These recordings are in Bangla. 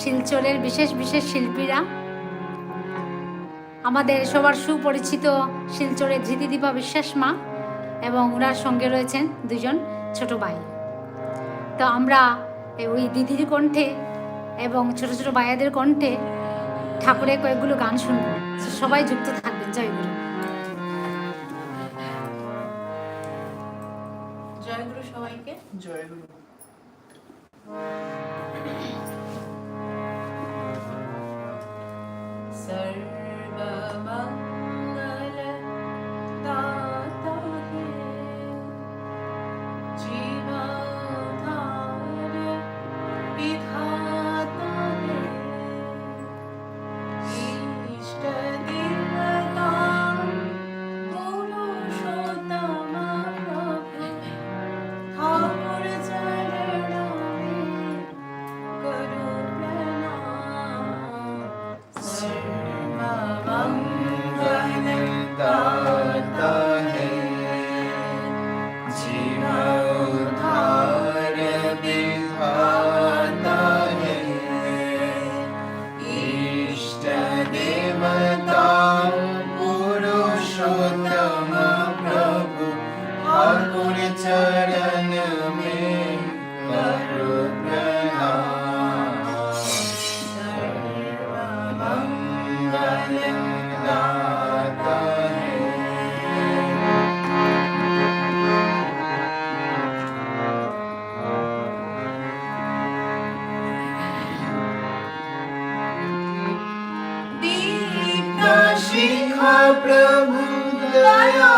শিলচরের বিশেষ বিশেষ শিল্পীরা। আমাদের সবার সুপরিচিত শিলচরের ধৃতিদীপা বিশ্বাস মা এবং ওনার সঙ্গে রয়েছেন দুজন ছোট ভাই। তো আমরা ওই দিদির কণ্ঠে এবং ছোট ছোট ভাইয়াদের কণ্ঠে ঠাকুরের কয়েকগুলো গান শুনব। সবাই যুক্ত থাকবেন। জয় গুরু। জয় গুরু সবাইকে। জয় গুরু। সিংহ প্রভু দয়া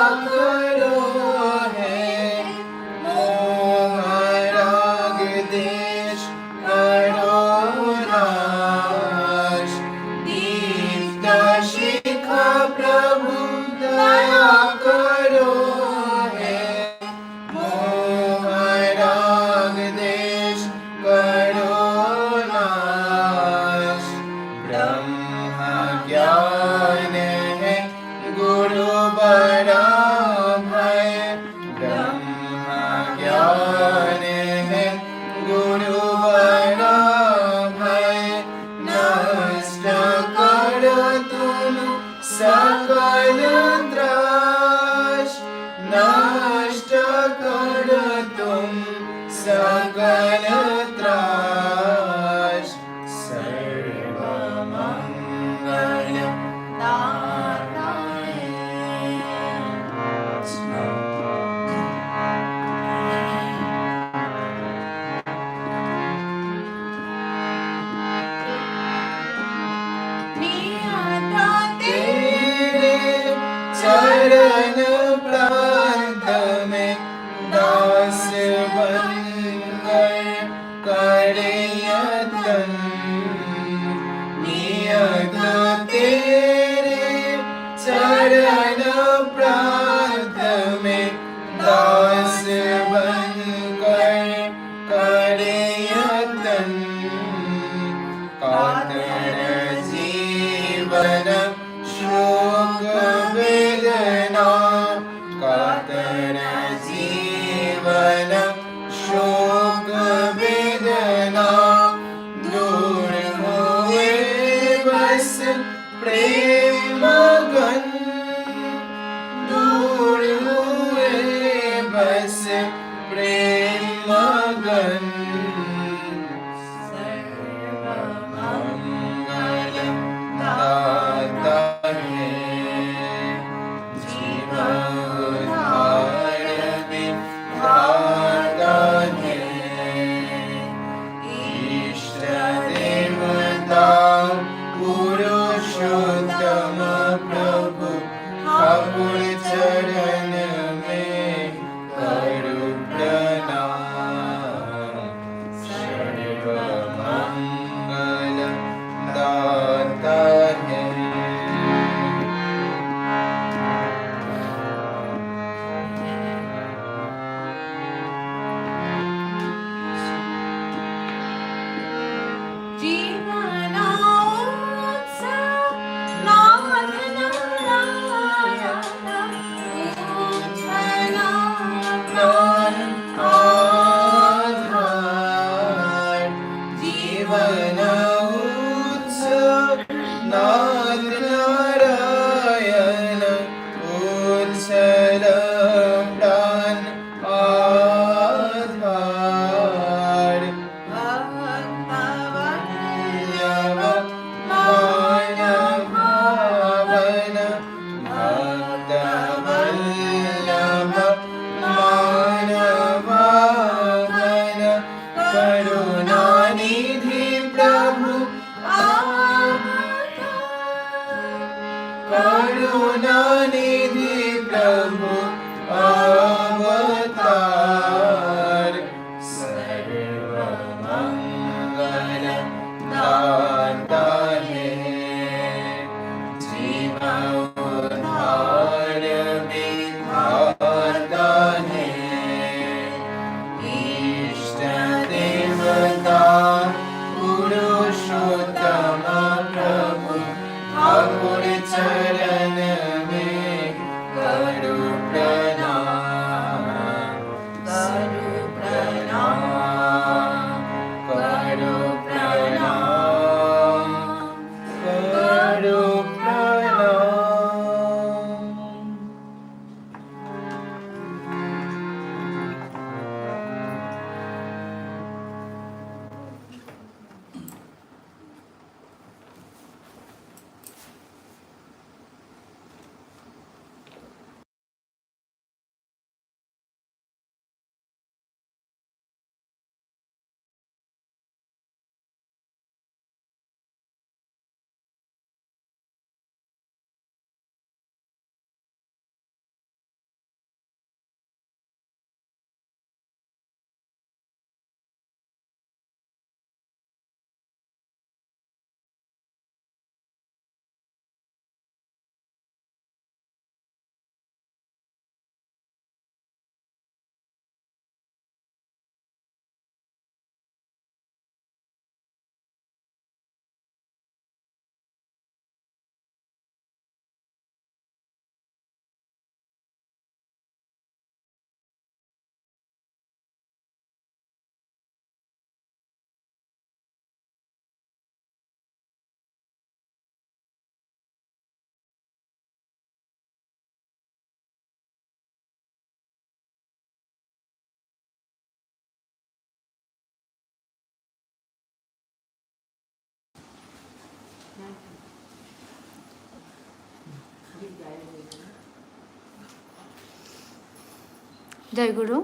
so good. hope. জয়গুরু।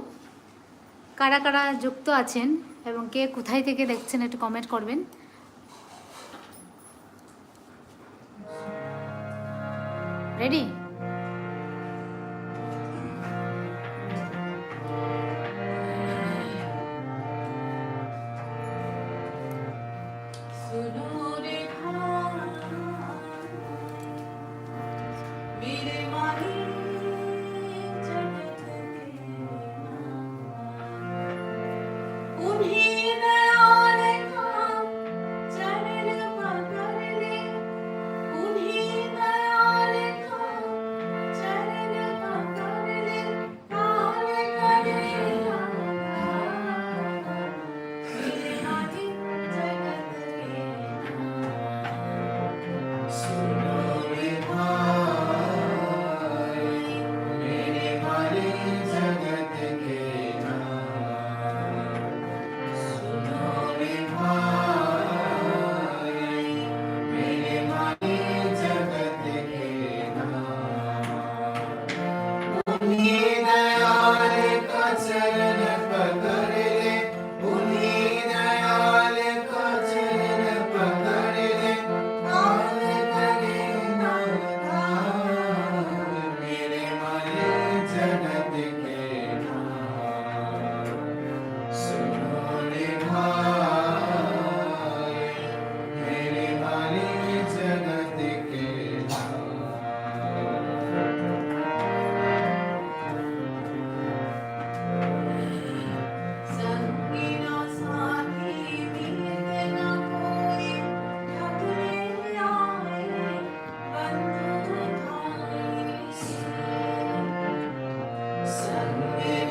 কারা কারা যুক্ত আছেন এবং কে কোথায় থেকে দেখছেন একটু কমেন্ট করবেন। Ready Send me.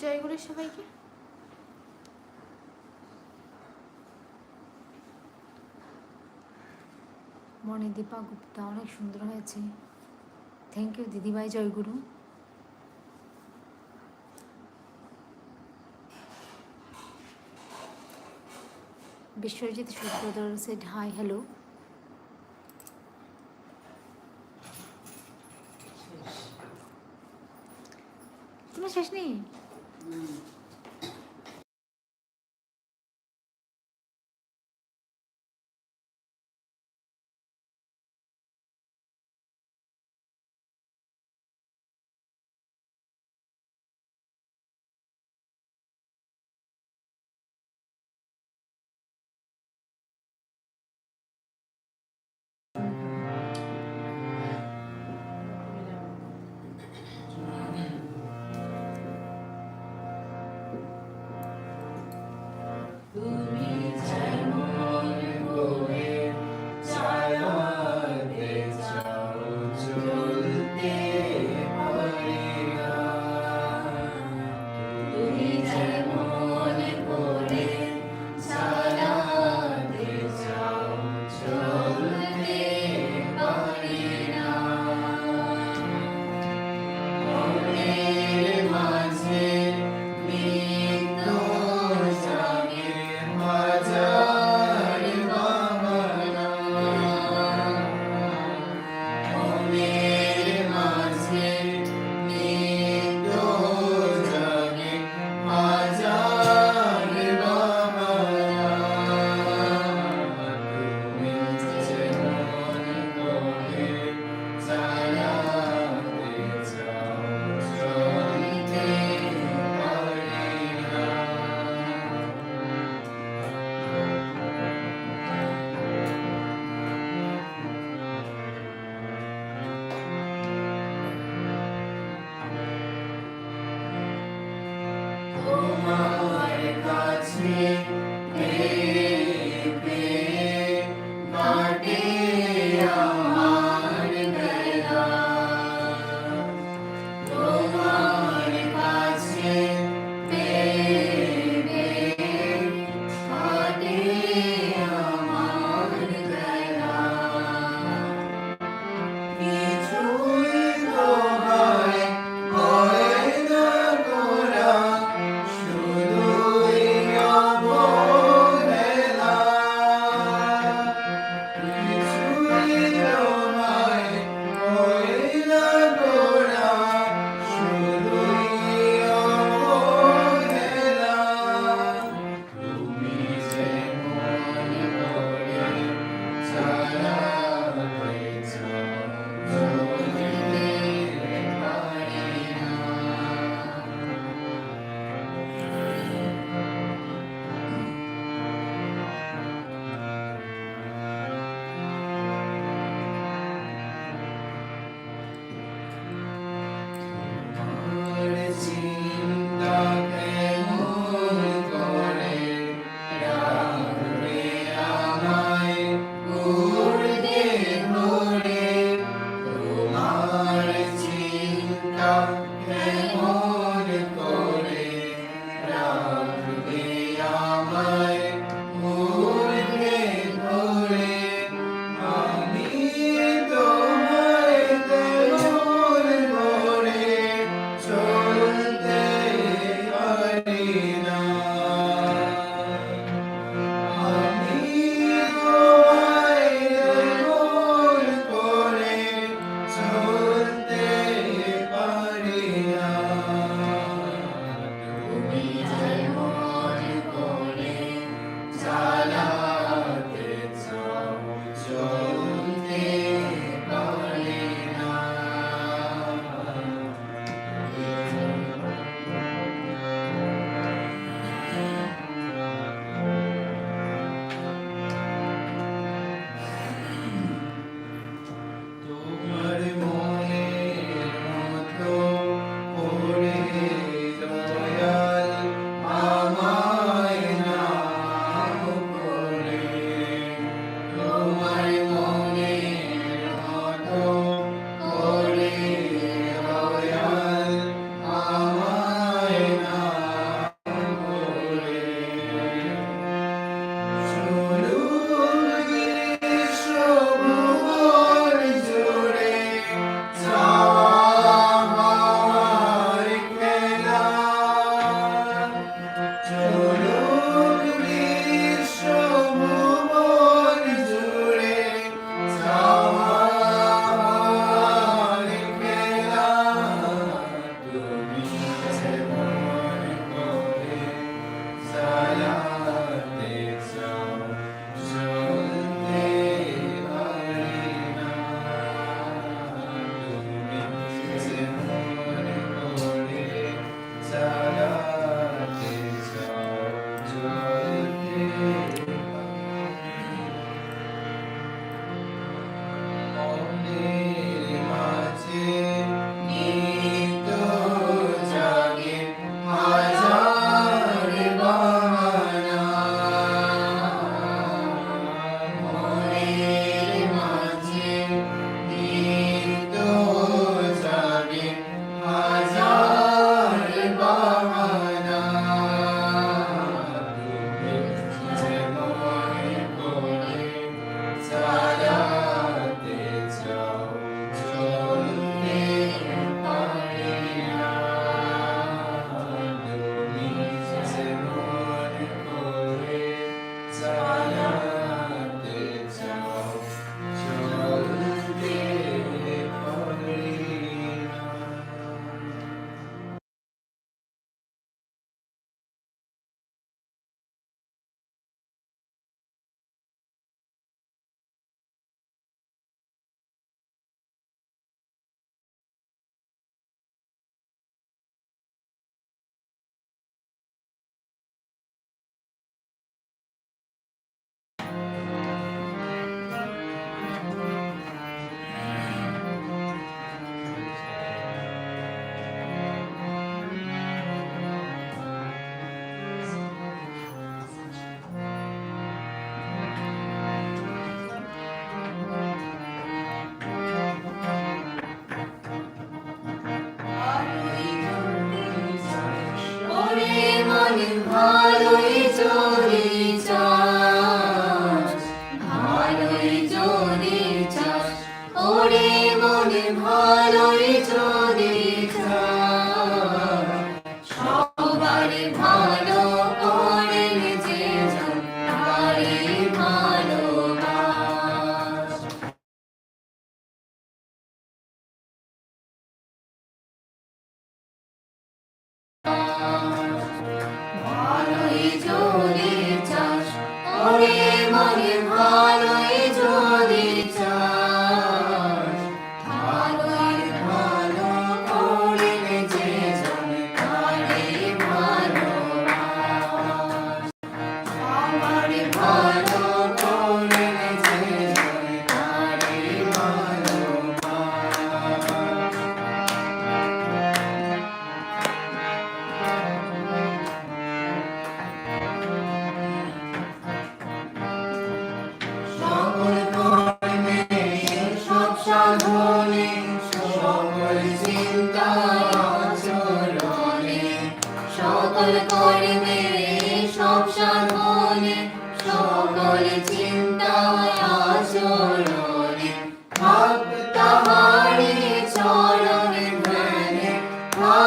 জয়গুলি সবাইকে। মনে দীপা গুপ্তা অনেক সুন্দর হয়েছে। থ্যাংক ইউ দিদিভাই, জয়গুরু। বিশ্বজিৎ সুপ্রদর সেট হাই হ্যালো তুমি শেষ নেই?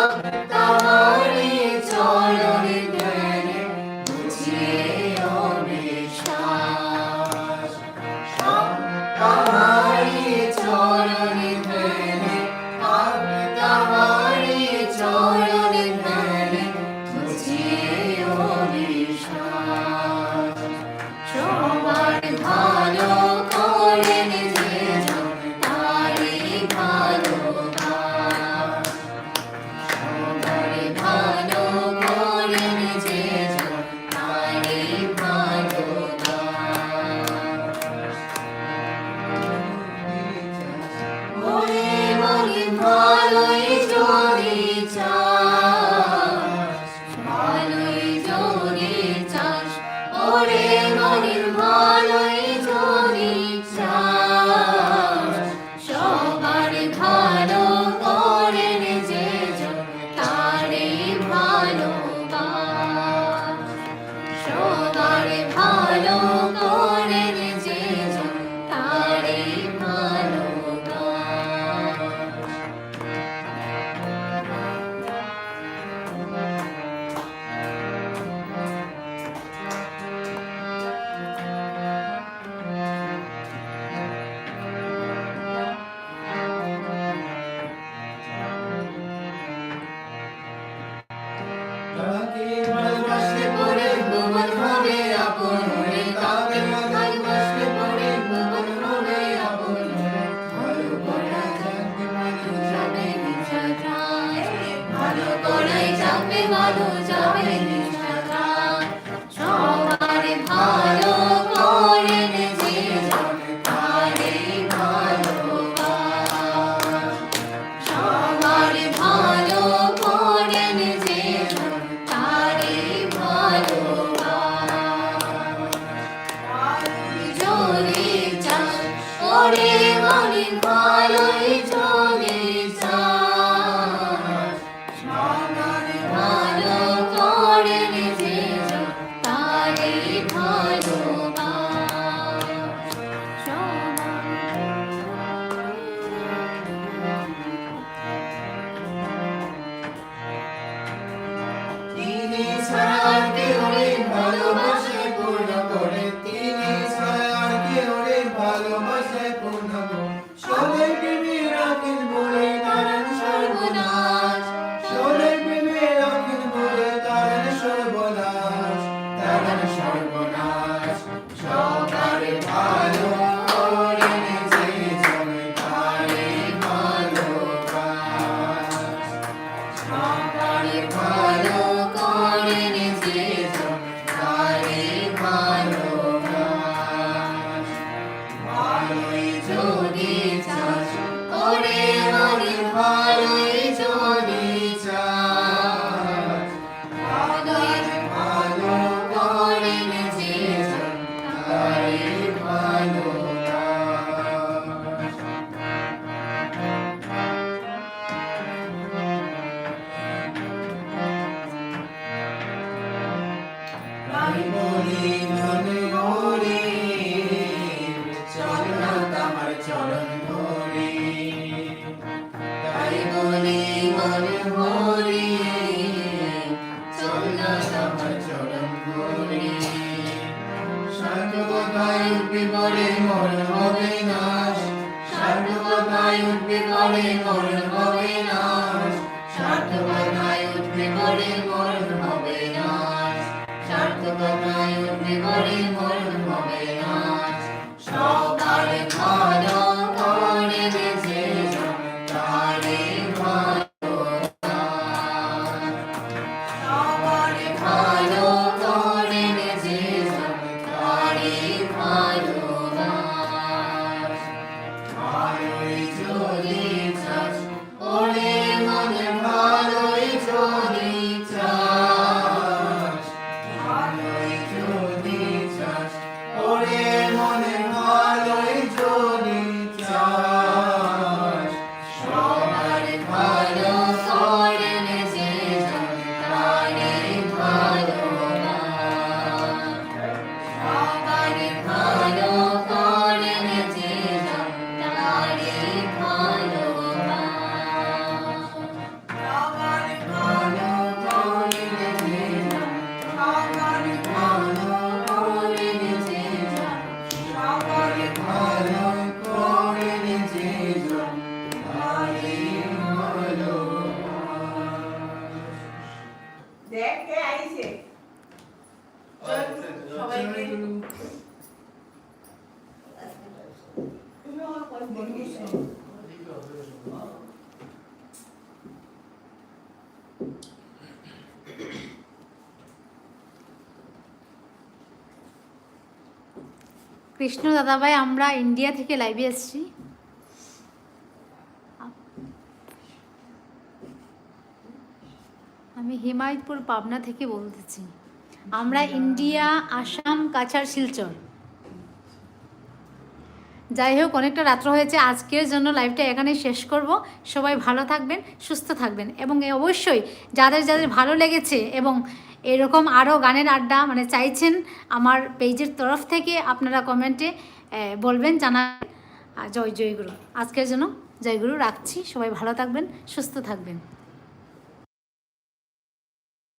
Santa কৃষ্ণ দাদাভাই আমরা ইন্ডিয়া থেকে লাইভে এসেছি। আমি হিমায়তপুর পাবনা থেকে বলতেছি। আমরা ইন্ডিয়া আসাম কাছাড় শিলচর। যাই হোক অনেকটা রাত্র হয়েছে। আজকের জন্য লাইভটা এখানে শেষ করব। সবাই ভালো থাকবেন, সুস্থ থাকবেন এবং অবশ্যই যাদের যাদের ভালো লেগেছে এবং এরকম আরও গানের আড্ডা মানে চাইছেন আমার পেজের তরফ থেকে, আপনারা কমেন্টে বলবেন জানা জয় জয়গুরু আজকের জন্য জয়গুরু রাখছি। সবাই ভালো থাকবেন, সুস্থ থাকবেন।